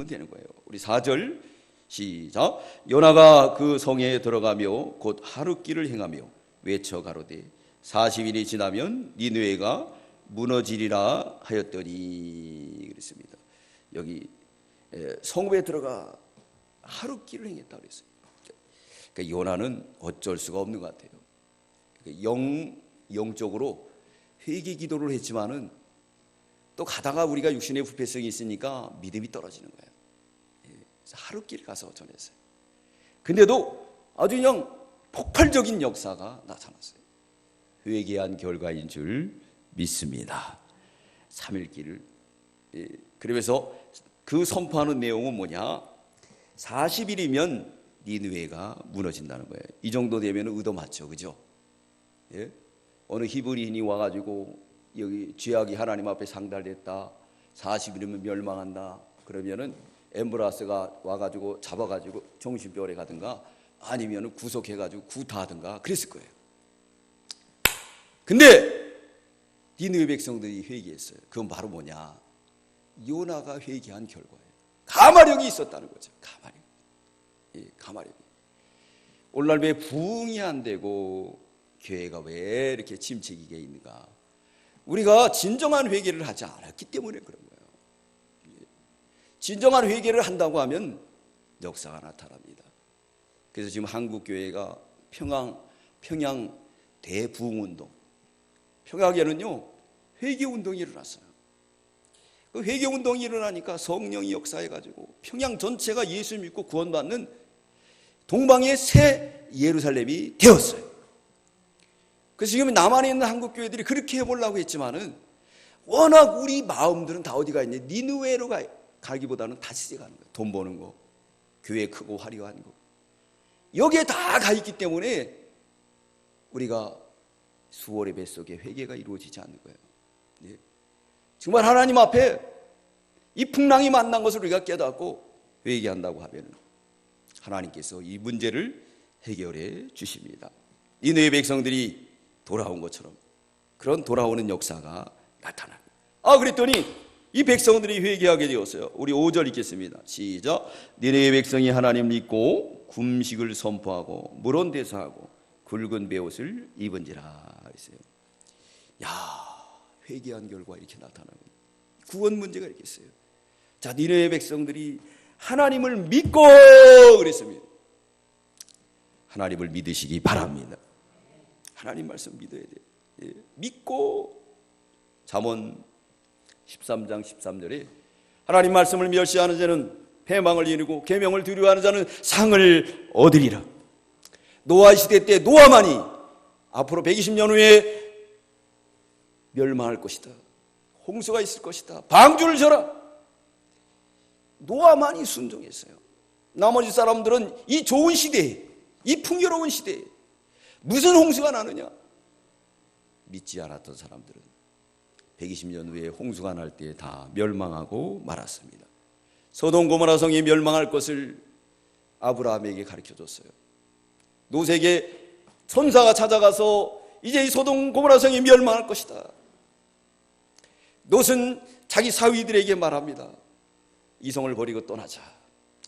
하면 되는 거예요. 우리 4절 시작. 요나가 그 성에 들어가며 곧 하루길을 행하며 외쳐 가로되 40일이 지나면 니느웨가 무너지리라 하였더니 그랬습니다. 여기 에, 성읍에 들어가 하루길을 행했다 그랬어요. 그러니까 요나는 어쩔 수가 없는 것 같아요. 그러니까 영 영적으로 회개 기도를 했지만은 또 가다가 우리가 육신의 부패성이 있으니까 믿음이 떨어지는 거예요. 하루길 가서 전했어요. 근데도 아주 그냥 폭발적인 역사가 나타났어요. 회개한 결과인 줄 믿습니다. 3일길을 예, 그러면서 그 선포하는 내용은 뭐냐? 40일이면 니느웨가 무너진다는 거예요. 이 정도 되면 의도 맞죠, 그죠? 예? 어느 히브리인이 와가지고 여기 죄악이 하나님 앞에 상달됐다. 40일이면 멸망한다. 그러면은 엠브라스가 와가지고 잡아가지고 정신병원에 가든가 아니면 구속해가지고 구타하든가 그랬을 거예요. 근데 니느웨 백성들이 회개했어요. 그건 바로 뭐냐? 요나가 회개한 결과예요. 가마력이 있었다는 거죠. 가마력. 예, 가마력. 오늘날 왜 부흥이 안 되고 교회가 왜 이렇게 침체기게 있는가? 우리가 진정한 회개를 하지 않았기 때문에 그런. 진정한 회개를 한다고 하면 역사가 나타납니다. 그래서 지금 한국 교회가 평양 평양 대부흥 운동 평양에는요 회개 운동이 일어났어요. 그 회개 운동이 일어나니까 성령이 역사해 가지고 평양 전체가 예수 믿고 구원받는 동방의 새 예루살렘이 되었어요. 그래서 지금 남한에 있는 한국 교회들이 그렇게 해보려고 했지만은 워낙 우리 마음들은 다 어디가 있냐 니누웨로 가, 가기보다는 다시세 가는 거예요. 돈 버는 거, 교회 크고 화려한 거 여기에 다 가 있기 때문에 우리가 수월의 뱃속에 회개가 이루어지지 않는 거예요. 네. 정말 하나님 앞에 이 풍랑이 만난 것을 우리가 깨닫고 회개한다고 하면 하나님께서 이 문제를 해결해 주십니다. 이너의 백성들이 돌아온 것처럼 그런 돌아오는 역사가 나타납니다. 아 그랬더니 이 백성들이 회개하게 되었어요. 우리 5절 읽겠습니다. 시작. 니네의 백성이 하나님 믿고 금식을 선포하고 물온 대사하고 굵은 베옷을 입은지라 했어요. 야 회개한 결과 이렇게 나타나는 구원 문제가 이렇게 있어요. 자 니네의 백성들이 하나님을 믿고 그랬습니다. 하나님을 믿으시기 바랍니다. 하나님 말씀 믿어야 돼요. 예. 믿고 잠언 13장 13절에 하나님 말씀을 멸시하는 자는 패망을 이루고 계명을 두려워하는 자는 상을 얻으리라. 노아 시대 때 노아만이 앞으로 120년 후에 멸망할 것이다. 홍수가 있을 것이다. 방주를 져라. 노아만이 순종했어요. 나머지 사람들은 이 좋은 시대에, 이 풍요로운 시대에 무슨 홍수가 나느냐? 믿지 않았던 사람들은 120년 후에 홍수가 날때다 멸망하고 말았습니다. 소돔 고모라 성이 멸망할 것을 아브라함에게 가르쳐 줬어요. 노색에 천사가 찾아가서 이제 이 소돔 고모라 성이 멸망할 것이다. 롯은 자기 사위들에게 말합니다. 이성을 버리고 떠나자.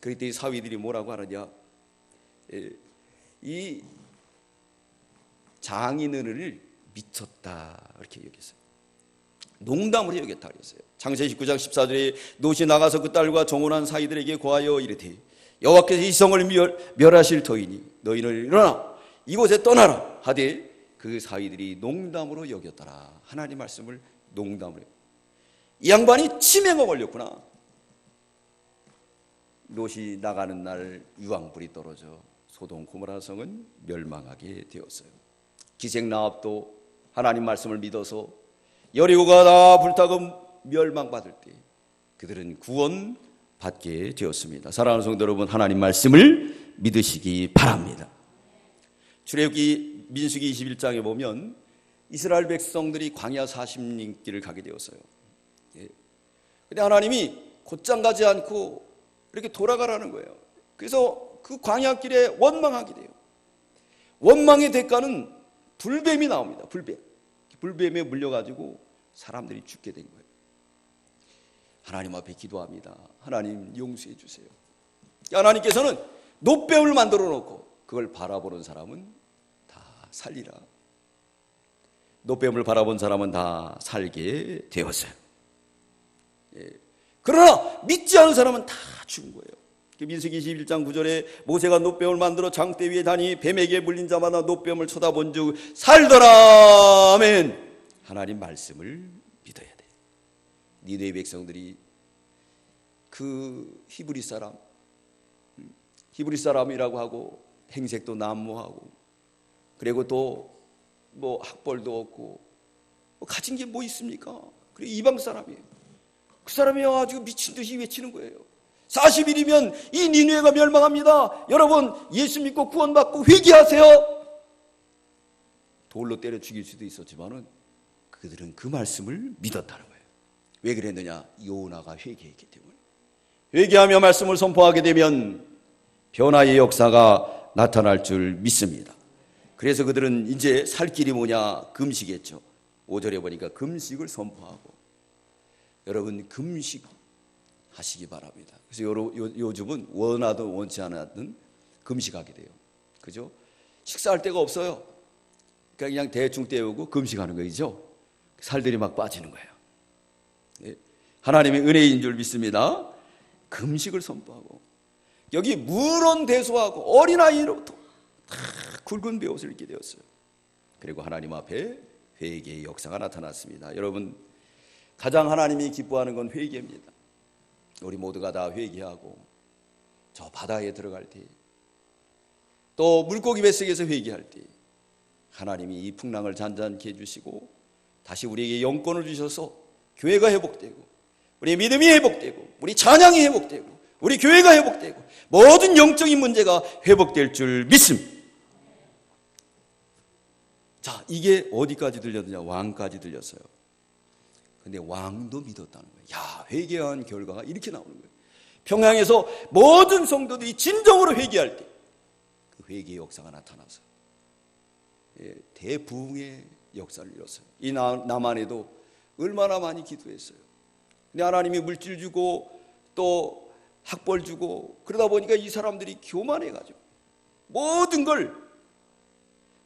그때 이 사위들이 뭐라고 하느냐? 예, 이 장인어른을 미쳤다 이렇게 여겼어요. 농담으로 여겼다 그랬어요. 창세기 19장 14절에 노시 나가서 그 딸과 정혼한 사이들에게 고하여 이르되 여호와께서 이 성을 멸, 멸하실 터이니 너희는 일어나 이곳에 떠나라 하되 그 사이들이 농담으로 여겼더라. 하나님 말씀을 농담으로. 이 양반이 치매가 걸렸구나. 롯이 나가는 날 유황불이 떨어져 소돔 고모라 성은 멸망하게 되었어요. 기생 나합도 하나님 말씀을 믿어서 여리고가 다 불타고 멸망받을 때 그들은 구원 받게 되었습니다. 사랑하는 성도 여러분, 하나님 말씀을 믿으시기 바랍니다. 출애굽기 민수기 21장에 보면 이스라엘 백성들이 광야 40년 길을 가게 되었어요. 예. 근데 하나님이 곧장 가지 않고 이렇게 돌아가라는 거예요. 그래서 그 광야 길에 원망하게 돼요. 원망의 대가는 불뱀이 나옵니다. 불뱀. 불뱀에 물려가지고 사람들이 죽게 된 거예요. 하나님 앞에 기도합니다. 하나님 용서해 주세요. 하나님께서는 노뱀을 만들어 놓고 그걸 바라보는 사람은 다 살리라. 노뱀을 바라본 사람은 다 살게 되었어요. 예. 그러나 믿지 않은 사람은 다 죽은 거예요. 그 민수기 21장 9절에 모세가 노뱀을 만들어 장대 위에 다니 뱀에게 물린 자마다 노뱀을 쳐다본 즉 살더라 아멘 하나님 말씀을 믿어야 돼 니네 백성들이 그 히브리 사람 음, 히브리 사람이라고 하고 행색도 난무하고 그리고 또 뭐 학벌도 없고 뭐 가진 게 뭐 있습니까? 그리고 이방 사람이에요. 그 사람이 와가지고 미친 듯이 외치는 거예요. 40일이면 이 니누에가 멸망합니다. 여러분 예수 믿고 구원받고 회개하세요. 돌로 때려 죽일 수도 있었지만은 그들은 그 말씀을 믿었다는 거예요. 왜 그랬느냐? 요나가 회개했기 때문에. 회개하며 말씀을 선포하게 되면 변화의 역사가 나타날 줄 믿습니다. 그래서 그들은 이제 살 길이 뭐냐? 금식했죠. 5절에 보니까 금식을 선포하고 여러분 금식 하시기 바랍니다. 그래서 요, 요, 요즘은 원하든 원치 않았든 금식하게 돼요. 그죠? 식사할 데가 없어요. 그냥 대충 때우고 금식하는 거죠. 살들이 막 빠지는 거예요. 네. 하나님의 은혜인 줄 믿습니다. 금식을 선포하고 여기 물론 대소하고 어린아이로부터 다 굵은 배옷을 입게 되었어요. 그리고 하나님 앞에 회개의 역사가 나타났습니다. 여러분 가장 하나님이 기뻐하는 건 회개입니다. 우리 모두가 다 회개하고 저 바다에 들어갈 때, 또 물고기 뱃속에서 회개할 때, 하나님이 이 풍랑을 잔잔케 해주시고 다시 우리에게 영권을 주셔서 교회가 회복되고 우리 믿음이 회복되고 우리 찬양이 회복되고 우리 교회가 회복되고 모든 영적인 문제가 회복될 줄 믿습니다. 자, 이게 어디까지 들렸느냐? 왕까지 들렸어요. 근데 왕도 믿었다는 거예요. 야, 회개한 결과가 이렇게 나오는 거예요. 평양에서 모든 성도들이 진정으로 회개할 때 그 회개의 역사가 나타나서 예, 대부흥의 역사를 이뤘어요. 이 남한에도 얼마나 많이 기도했어요. 근데 하나님이 물질 주고 또 학벌 주고 그러다 보니까 이 사람들이 교만해가지고 모든 걸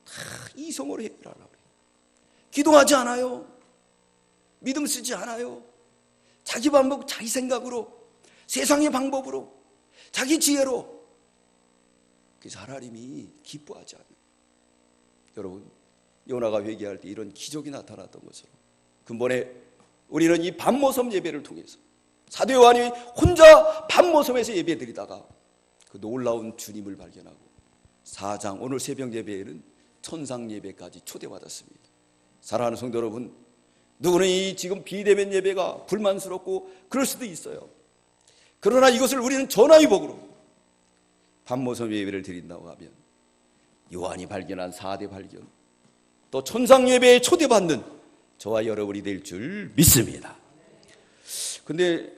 다 이성으로 해결하려고. 기도하지 않아요. 믿음 쓰지 않아요. 자기 방법, 자기 생각으로, 세상의 방법으로, 자기 지혜로. 그래서 하나님이 기뻐하지 않아요. 여러분, 요나가 회개할 때 이런 기적이 나타났던 것처럼 근본에 우리는 이 밤모섬 예배를 통해서 사도 요한이 혼자 밤모섬에서 예배 드리다가 그 놀라운 주님을 발견하고 사장 오늘 새벽 예배에는 천상 예배까지 초대받았습니다. 사랑하는 성도 여러분, 누구는 이 지금 비대면 예배가 불만스럽고 그럴 수도 있어요. 그러나 이것을 우리는 전화위복으로 밤모섬 예배를 드린다고 하면 요한이 발견한 4대 발견 또 천상 예배에 초대받는 저와 여러분이 될 줄 믿습니다. 근데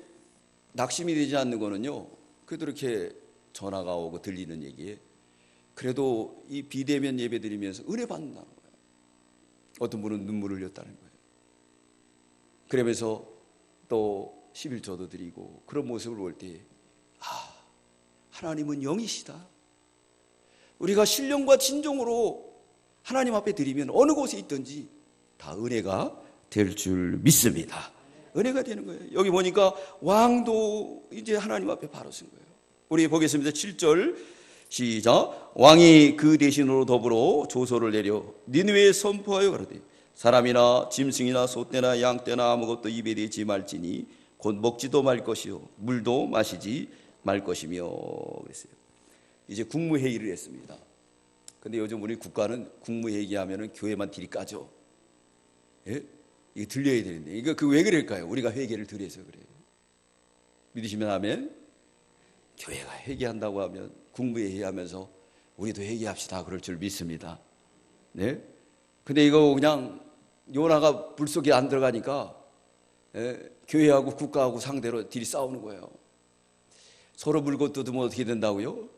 낙심이 되지 않는 거는요. 그래도 이렇게 전화가 오고 들리는 얘기에 그래도 이 비대면 예배 드리면서 은혜 받는다는 거예요. 어떤 분은 눈물을 흘렸다는 거예요. 그러면서 또 11조도 드리고 그런 모습을 볼 때, 아, 하나님은 영이시다. 우리가 신령과 진정으로 하나님 앞에 드리면 어느 곳에 있든지 다 은혜가 될 줄 믿습니다. 은혜가 되는 거예요. 여기 보니까 왕도 이제 하나님 앞에 바로 쓴 거예요. 우리 보겠습니다. 7절 시작. 왕이 그 대신으로 더불어 조서를 내려 니느웨에 선포하여 가로되 사람이나 짐승이나 소떼나 양떼나 아무것도 입에 대지 말지니 곧 먹지도 말 것이요 물도 마시지 말 것이며 그랬어요. 이제 국무회의를 했습니다. 근데 요즘 우리 국가는 국무회의 하면은 교회만 딜이 까죠. 예? 이게 들려야 되는데 이거 그 왜 그럴까요? 우리가 회개를 드려서 그래요. 믿으시면 하면 교회가 회개한다고 하면 국무회의 하면서 우리도 회개합시다 그럴 줄 믿습니다. 네? 근데 이거 그냥 요나가 불 속에 안 들어가니까 예, 교회하고 국가하고 상대로 딜이 싸우는 거예요. 서로 물고 뜯으면 어떻게 된다고요?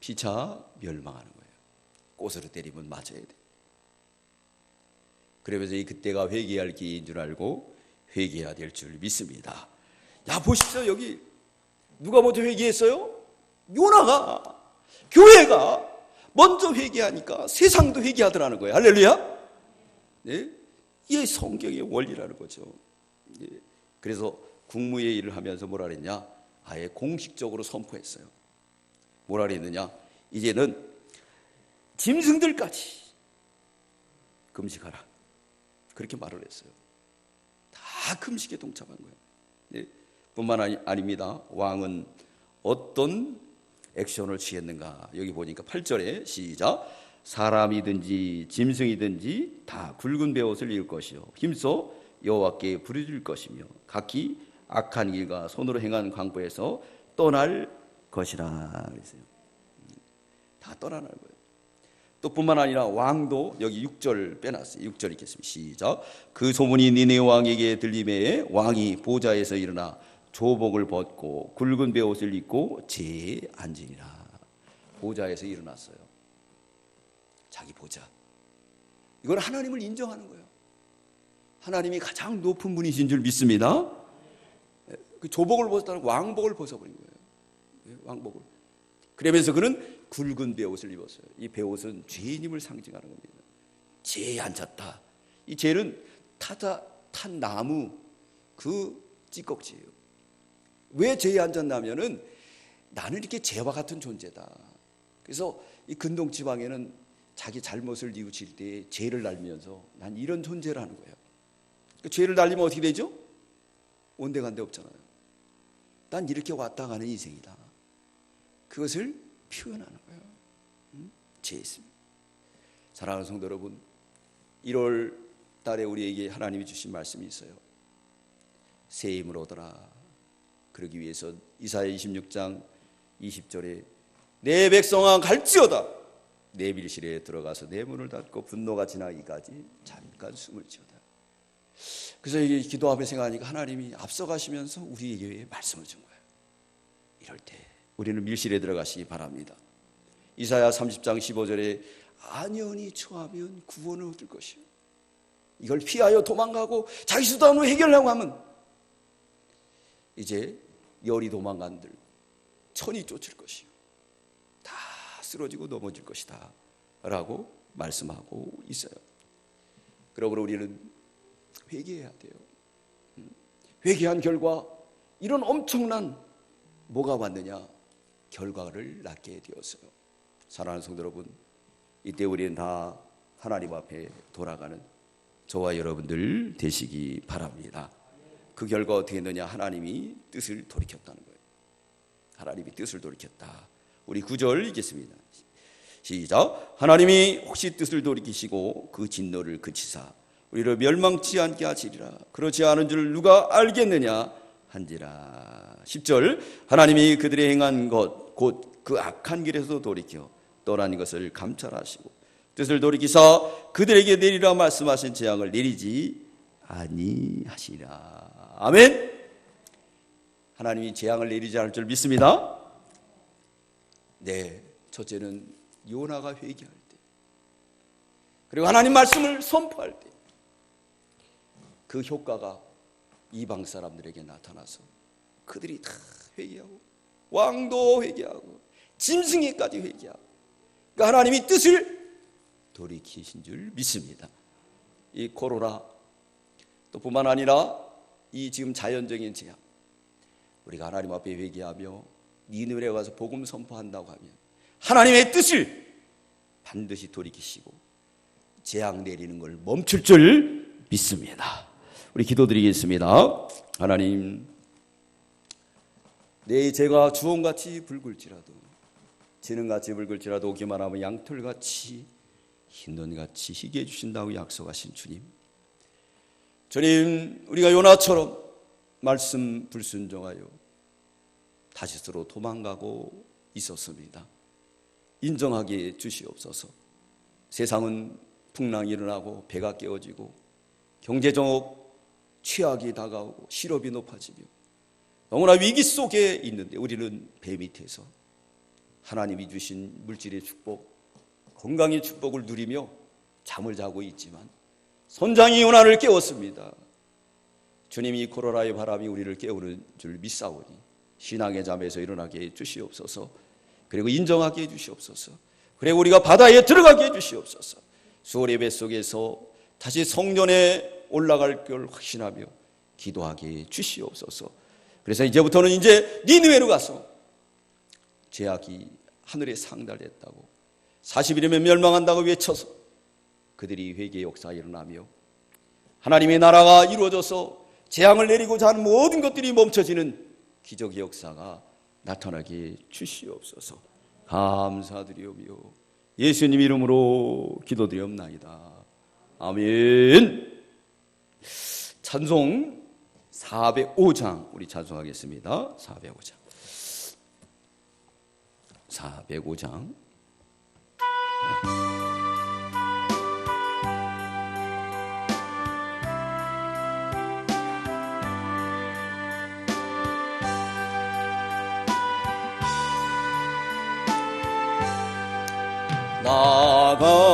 피차 멸망하는 거예요. 꽃으로 때리면 맞아야 돼. 그러면서 이 그때가 회개할 기회인 줄 알고 회개해야 될 줄 믿습니다. 야 보십시오 여기 누가 먼저 회개했어요? 요나가 교회가 먼저 회개하니까 세상도 회개하더라는 거예요. 할렐루야. 네? 이게 성경의 원리라는 거죠. 예. 그래서 국무회의 일을 하면서 뭐라 그랬냐? 아예 공식적으로 선포했어요. 뭐라 그랬느냐? 이제는 짐승들까지 금식하라. 그렇게 말을 했어요. 다 금식에 동참한 거예요. 예. 뿐만 아니, 아닙니다. 왕은 어떤 액션을 취했는가? 여기 보니까 8절에 시작. 사람이든지 짐승이든지 다 굵은 베옷을 입을 것이요 힘써 여호와께 부르줄 것이며 각기 악한 길과 손으로 행한 광부에서 떠날 것이라 그랬어요. 다 떠나는 거예요. 또 뿐만 아니라 왕도 여기 6절 빼놨어요. 6절 읽겠습니다. 시작. 그 소문이 니네 왕에게 들림에 왕이 보좌에서 일어나 조복을 벗고 굵은 베옷을 입고 제에 앉으니라. 보좌에서 일어났어요. 자기 보좌. 이건 하나님을 인정하는 거예요. 하나님이 가장 높은 분이신 줄 믿습니다. 그 조복을 벗었다는 왕복을 벗어버린 거예요. 예, 왕복을. 그러면서 그는 굵은 베옷을 입었어요. 이 베옷은 죄인임을 상징하는 겁니다. 죄에 앉았다. 이 죄는 타다 탄 나무 그 찌꺼기예요. 왜 죄에 앉았냐면은 나는 이렇게 죄와 같은 존재다. 그래서 이 근동 지방에는 자기 잘못을 뉘우칠 때 죄를 날면서 난 이런 존재라는 거예요. 그 죄를 날리면 어떻게 되죠? 온데간데 없잖아요. 난 이렇게 왔다 가는 인생이다. 그것을 표현하는 거예요. 음? 죄 있습니다. 사랑하는 성도 여러분, 1월 달에 우리에게 하나님이 주신 말씀이 있어요. 새 힘을 얻어라. 그러기 위해서 이사야 26장 20절에 내 백성아 갈지어다 내 밀실에 들어가서 내 문을 닫고 분노가 지나기까지 잠깐 숨을 지어다. 그래서 이게 기도 앞에 생각하니까 하나님이 앞서가시면서 우리에게 말씀을 준 거예요. 이럴 때 우리는 밀실에 들어가시기 바랍니다. 이사야 30장 15절에 안연히 처하면 구원을 얻을 것이요. 이걸 피하여 도망가고 자기 수단으로 해결하려고 하면 이제 열이 도망간들 천이 쫓을 것이요. 다 쓰러지고 넘어질 것이다. 라고 말씀하고 있어요. 그러므로 우리는 회개해야 돼요. 음. 회개한 결과 이런 엄청난 뭐가 왔느냐? 결과를 낳게 되었어요. 사랑하는 성도 여러분, 이때 우리는 다 하나님 앞에 돌아가는 저와 여러분들 되시기 바랍니다. 그 결과 어떻게 했느냐? 하나님이 뜻을 돌이켰다는 거예요. 하나님이 뜻을 돌이켰다. 우리 구절 읽겠습니다. 시작. 하나님이 혹시 뜻을 돌이키시고 그 진노를 그치사 우리를 멸망치 않게 하시리라. 그렇지 않은 줄 누가 알겠느냐 한지라. 10절. 하나님이 그들의 행한 것 곧 그 악한 길에서 돌이켜 떠난 것을 감찰하시고 뜻을 돌이키사 그들에게 내리라 말씀하신 재앙을 내리지 아니하시라. 아멘. 하나님이 재앙을 내리지 않을 줄 믿습니다. 네, 첫째는 요나가 회개할 때, 그리고 하나님 말씀을 선포할 때, 그 효과가 이방 사람들에게 나타나서 그들이 다 회개하고 왕도 회개하고 짐승에까지 회개하고 그러니까 하나님이 뜻을 돌이키신 줄 믿습니다. 이 코로나 또 뿐만 아니라 이 지금 자연적인 재앙 우리가 하나님 앞에 회개하며 니느웨에 가서 복음 선포한다고 하면 하나님의 뜻을 반드시 돌이키시고 재앙 내리는 걸 멈출 줄 믿습니다. 우리 기도드리겠습니다. 하나님, 내 죄가 주홍같이 붉을지라도, 지능같이 붉을지라도 오기만 하면 양털같이 흰눈같이 희게 해주신다고 약속하신 주님. 주님, 우리가 요나처럼 말씀 불순종하여 다시스로 도망가고 있었습니다. 인정하게 주시옵소서. 세상은 풍랑이 일어나고 배가 깨어지고 경제적 취약이 다가오고 실업이 높아지며 너무나 위기 속에 있는데 우리는 배 밑에서 하나님이 주신 물질의 축복, 건강의 축복을 누리며 잠을 자고 있지만 선장이 요나를 깨웠습니다. 주님이 코로나의 바람이 우리를 깨우는 줄 믿사오니 신앙의 잠에서 일어나게 해 주시옵소서. 그리고 인정하게 해 주시옵소서. 그리고 우리가 바다에 들어가게 해 주시옵소서. 수월의 뱃속에서 다시 성전에 올라갈 걸 확신하며 기도하게 해 주시옵소서. 그래서 이제부터는 이제 니느웨로 가서 제약이 하늘에 상달됐다고 40일이면 멸망한다고 외쳐서 그들이 회개 역사가 일어나며 하나님의 나라가 이루어져서 재앙을 내리고자 하는 모든 것들이 멈춰지는 기적의 역사가 나타나게 주시옵소서. 감사드리오며 예수님 이름으로 기도드리옵나이다. 아멘. 찬송 405장 우리 찬송하겠습니다. 405장. 405장. 나가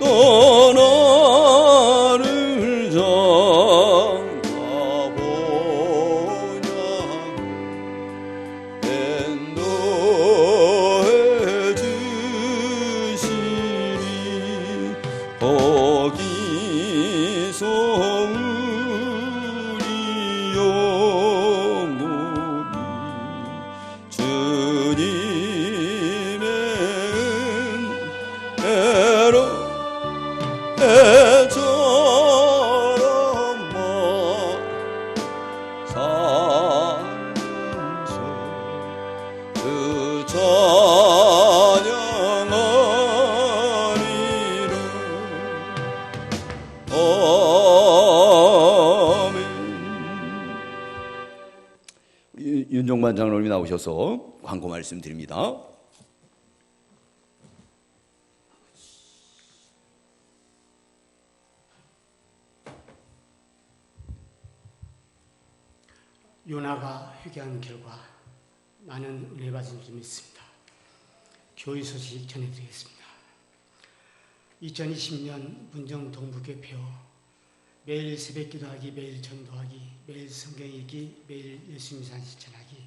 또 장로님이 나오셔서 광고 말씀드립니다 요나가 회개한 결과 많은 은혜 받은 줄 믿습니다. 교회 소식 전해드리겠습니다. 2020년 문정 동부교표 매일 새벽 기도하기, 매일 전도하기, 매일 성경 읽기, 매일 예수님 산 실천하기,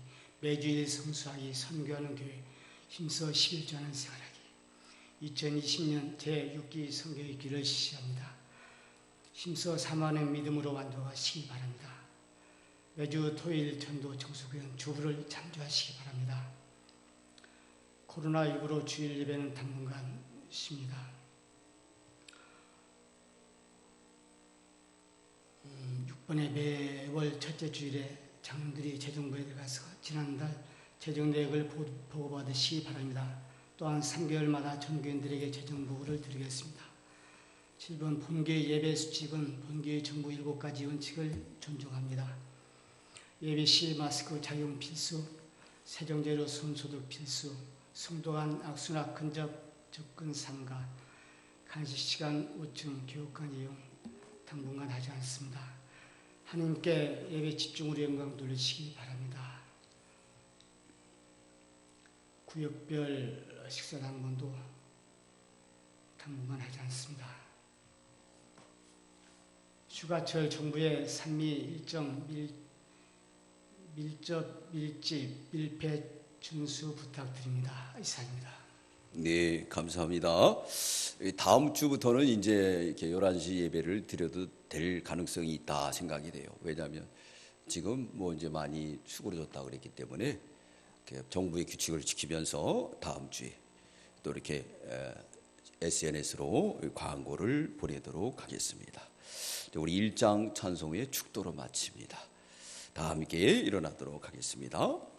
매주일 성수하기, 선교하는 교회 힘써 11조하는 생활하기 2020년 제6기 성경 읽기를 실시합니다. 힘써 4만의 믿음으로 완도하시기 바랍니다. 매주 토요일 전도 청소년 주부를 참조하시기 바랍니다. 코로나19로 주일 예배는 당분간 쉽니다. 음, 6번의 매월 첫째 주일에 장로들이 재정부에 들어가서 지난달 재정 내역을 보- 보고받으시기 바랍니다. 또한 3개월마다 전교인들에게 재정 보고를 드리겠습니다. 7번 본교의 예배 수칙은 본교의 정부 7가지 원칙을 존중합니다. 예배 시 마스크 착용 필수, 세정제로 손소독 필수, 성도 간 악수나 근접 접근 삼가, 간식 시간 5층 교육관 이용 당분간 하지 않습니다. 하나님께 예배 집중으로 영광 돌리시기 바랍니다. 구역별 식사 당번도 당분간 하지 않습니다. 휴가철 정부의 산미 일정 밀, 밀접 밀집 밀폐 준수 부탁드립니다. 이상입니다. 네, 감사합니다. 다음 주부터는 이제 이렇게 11시 예배를 드려도 될 가능성이 있다 생각이 돼요. 왜냐하면 지금 뭐 이제 많이 수그러졌다 그랬기 때문에 정부의 규칙을 지키면서 다음 주에 또 이렇게 SNS로 광고를 보내도록 하겠습니다. 우리 일장 찬송의 축도로 마칩니다. 다 함께 일어나도록 하겠습니다.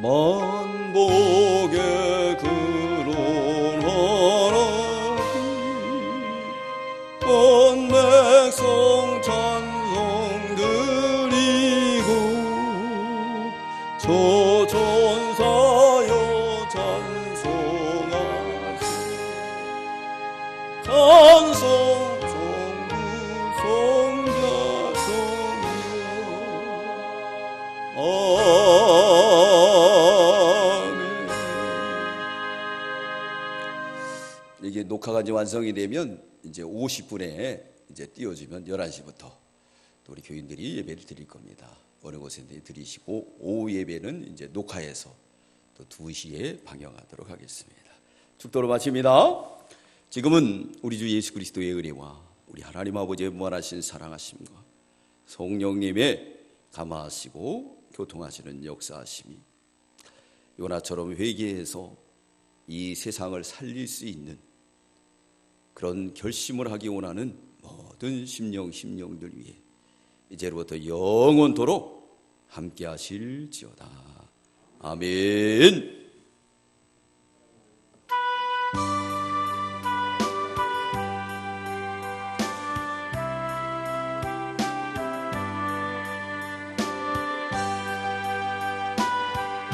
만복의 그런 하나님 온 백성 찬 녹화가 이제 완성이 되면 이제 50분에 이제 띄워주면 11시부터 또 우리 교인들이 예배를 드릴 겁니다. 어느 곳에든 드리시고 오후 예배는 이제 녹화해서 또 2시에 방영하도록 하겠습니다. 축도로 마칩니다. 지금은 우리 주 예수 그리스도의 은혜와 우리 하나님 아버지의 무한하신 사랑하심과 성령님의 감화하시고 교통하시는 역사하심이 요나처럼 회개해서 이 세상을 살릴 수 있는 그런 결심을 하기 원하는 모든 심령 심령들 위해 이제로부터 영원토록 함께 하실지어다. 아멘.